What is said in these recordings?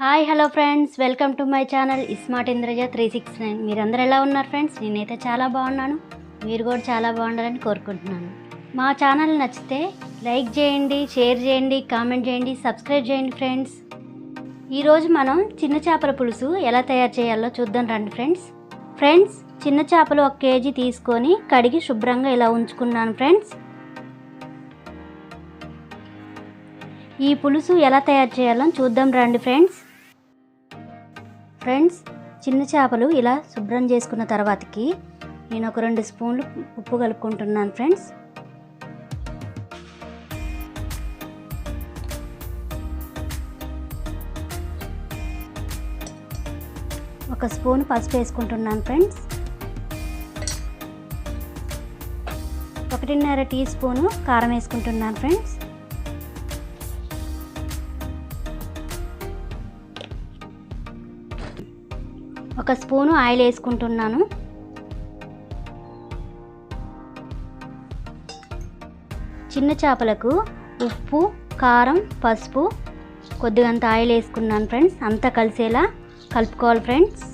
Hi hello friends. Welcome to my channel ismart Indraja three six nine. మీరందరూ ఎలా ఉన్నారు friends? నేనైతే చాలా బాగున్నాను. మీరు కూడా చాలా బాగుండాలని కోరుకుంటున్నాను. మా ఛానల్ నచ్చితే లైక్ చేయండి షేర్ చేయండి కామెంట్ చేయండి సబ్స్క్రైబ్ చేయండి ఫ్రెండ్స్. ఈరోజు మనం చిన్న చేపల పులుసు ఎలా తయారు చేయాలో చూద్దాం రండి ఫ్రెండ్స్. ఫ్రెండ్స్ చిన్న చేపలు ఒక కేజీ తీసుకొని కడిగి శుభ్రంగా ఇలా ఉంచుకున్నాను ఫ్రెండ్స్. ఈ పులుసు ఎలా తయారు చేయాలో చూద్దాం రండి ఫ్రెండ్స్. ఫ్రెండ్స్ చిన్న చేపలు ఇలా శుభ్రం చేసుకున్న తర్వాతకి నేను ఒక రెండు స్పూన్లు ఉప్పు కలుపుకుంటున్నాను ఫ్రెండ్స్. ఒక స్పూన్ పసుపు వేసుకుంటున్నాను ఫ్రెండ్స్. ఒకటిన్నర టీ స్పూను కారం వేసుకుంటున్నాను ఫ్రెండ్స్. ఒక స్పూను ఆయిల్ వేసుకుంటున్నాను. చిన్న చేపలకు ఉప్పు కారం పసుపు కొద్దిగంత ఆయిల్ వేసుకున్నాను ఫ్రెండ్స్. అంతా కలిసేలా కలుపుకోవాలి ఫ్రెండ్స్.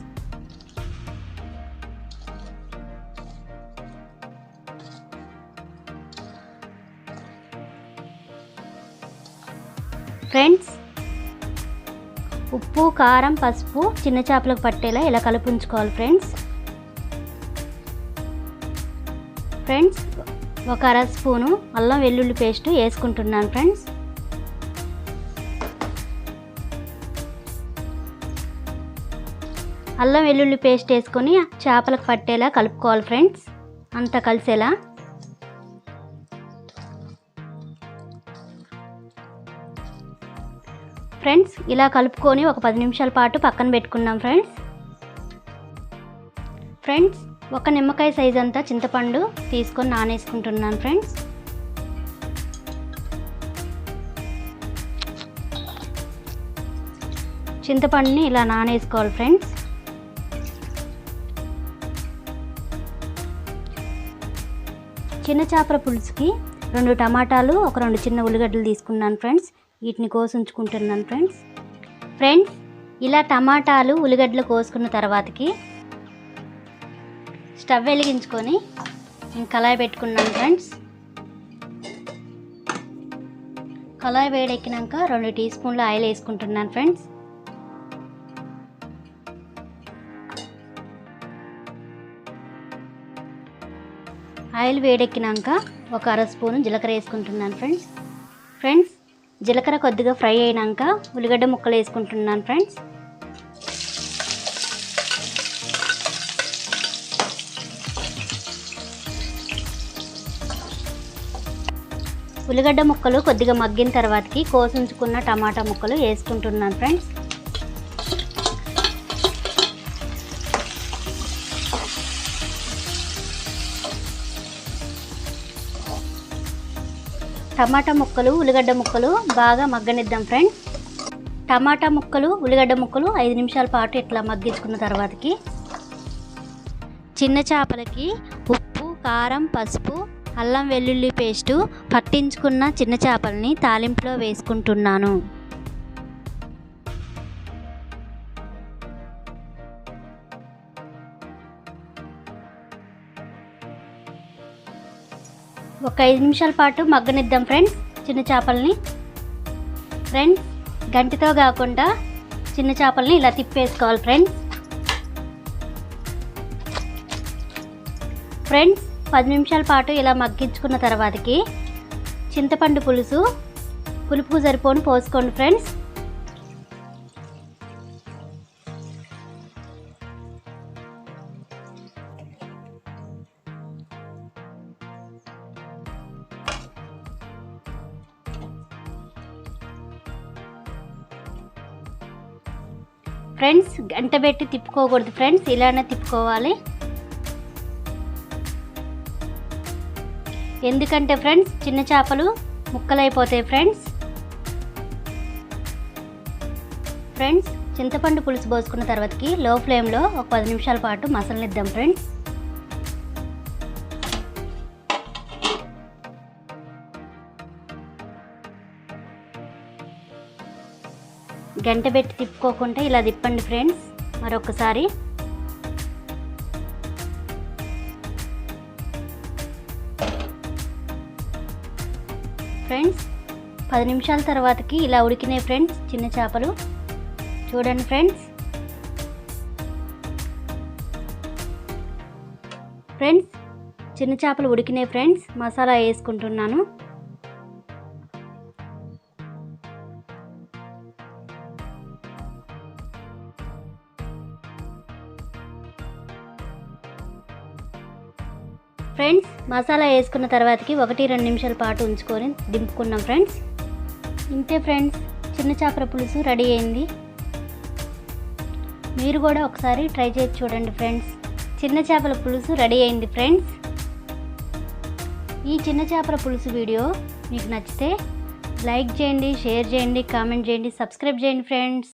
ఫ్రెండ్స్ ఉప్పు కారం పసుపు చిన్న చేపలకు పట్టేలా ఇలా కలిపి ఉంచుకోవాలి ఫ్రెండ్స్. ఫ్రెండ్స్ ఒక అర స్పూను అల్లం వెల్లుల్లి పేస్ట్ వేసుకుంటున్నాను ఫ్రెండ్స్. అల్లం వెల్లుల్లి పేస్ట్ వేసుకొని చేపలకు పట్టేలా కలుపుకోవాలి ఫ్రెండ్స్. అంతా కలిసేలా ఫ్రెండ్స్ ఇలా కలుపుకొని ఒక పది నిమిషాల పాటు పక్కన పెట్టుకున్నాం ఫ్రెండ్స్. ఫ్రెండ్స్ ఒక నిమ్మకాయ సైజ్ అంతా చింతపండు తీసుకొని నానేసుకుంటున్నాను ఫ్రెండ్స్. చింతపండుని ఇలా నానేసుకోవాలి ఫ్రెండ్స్. చిన్న చేపల పులుసుకి రెండు టమాటాలు ఒక రెండు చిన్న ఉల్లిగడ్డలు తీసుకున్నాను ఫ్రెండ్స్. వీటిని కోసుంచుకుంటున్నాను ఫ్రెండ్స్. ఫ్రెండ్స్ ఇలా టమాటాలు ఉల్లిగడ్డలు కోసుకున్న తర్వాతకి స్టవ్ వెలిగించుకొని నేను కళాయి పెట్టుకున్నాను ఫ్రెండ్స్. కళాయి వేడెక్కినాక రెండు టీ స్పూన్లు ఆయిల్ వేసుకుంటున్నాను ఫ్రెండ్స్. ఆయిల్ వేడెక్కినాక ఒక అర స్పూను జీలకర్ర వేసుకుంటున్నాను ఫ్రెండ్స్. ఫ్రెండ్స్ జీలకర్ర కొద్దిగా ఫ్రై అయినాక ఉల్లిగడ్డ ముక్కలు వేసుకుంటున్నాను ఫ్రెండ్స్. ఉల్లిగడ్డ ముక్కలు కొద్దిగా మగ్గిన తర్వాతకి కోసుంచుకున్న టమాటా ముక్కలు వేసుకుంటున్నాను ఫ్రెండ్స్. టమాటా ముక్కలు ఉల్లిగడ్డ ముక్కలు బాగా మగ్గనిద్దాం ఫ్రెండ్స్ టమాటా ముక్కలు ఉల్లిగడ్డ ముక్కలు ఐదు నిమిషాల పాటు ఇట్లా మగ్గించుకున్న తర్వాతకి చిన్న చేపలకి ఉప్పు కారం పసుపు అల్లం వెల్లుల్లి పేస్టు పట్టించుకున్న చిన్న చేపల్ని తాలింపులో వేసుకుంటున్నాను. ఒక ఐదు నిమిషాల పాటు మగ్గనిద్దాం ఫ్రెండ్స్ చిన్న చేపల్ని. ఫ్రెండ్స్ గంటితో కాకుండా చిన్న చేపల్ని ఇలా తిప్పేసుకోవాలి ఫ్రెండ్స్. ఫ్రెండ్స్ పది నిమిషాల పాటు ఇలా మగ్గించుకున్న తర్వాతకి చింతపండు పులుసు పులుపుకు సరిపోను పోసుకోండి ఫ్రెండ్స్. ఫ్రెండ్స్ గంట పెట్టి తిప్పుకోకూడదు ఫ్రెండ్స్ ఇలానే తిప్పుకోవాలి. ఎందుకంటే ఫ్రెండ్స్ చిన్న చేపలు ముక్కలైపోతాయి ఫ్రెండ్స్. ఫ్రెండ్స్ చింతపండు పులుసు పోసుకున్న తర్వాతకి లో ఫ్లేమ్లో ఒక పది నిమిషాల పాటు మసలనిద్దాం ఫ్రెండ్స్. గంట పెట్టి తిప్పుకోకుండా ఇలా తిప్పండి ఫ్రెండ్స్. మరొకసారి. ఫ్రెండ్స్ పది నిమిషాల తర్వాతకి ఇలా ఉడికినాయి ఫ్రెండ్స్ చిన్న చేపలు. చూడండి ఫ్రెండ్స్. ఫ్రెండ్స్ చిన్న చేపలు ఉడికినాయి ఫ్రెండ్స్. మసాలా వేసుకుంటున్నాను. ఫ్రెండ్స్ మసాలా వేసుకున్న తర్వాతకి ఒకటి రెండు నిమిషాల పాటు ఉంచుకొని దింపుకున్నాం ఫ్రెండ్స్. ఇంతే ఫ్రెండ్స్ చిన్న చేపల పులుసు రెడీ అయింది. మీరు కూడా ఒకసారి ట్రై చేసి చూడండి ఫ్రెండ్స్. చిన్న చేపల పులుసు రెడీ అయింది ఫ్రెండ్స్. ఈ చిన్న చేపల పులుసు వీడియో మీకు నచ్చితే లైక్ చేయండి షేర్ చేయండి కామెంట్ చేయండి సబ్స్క్రైబ్ చేయండి ఫ్రెండ్స్.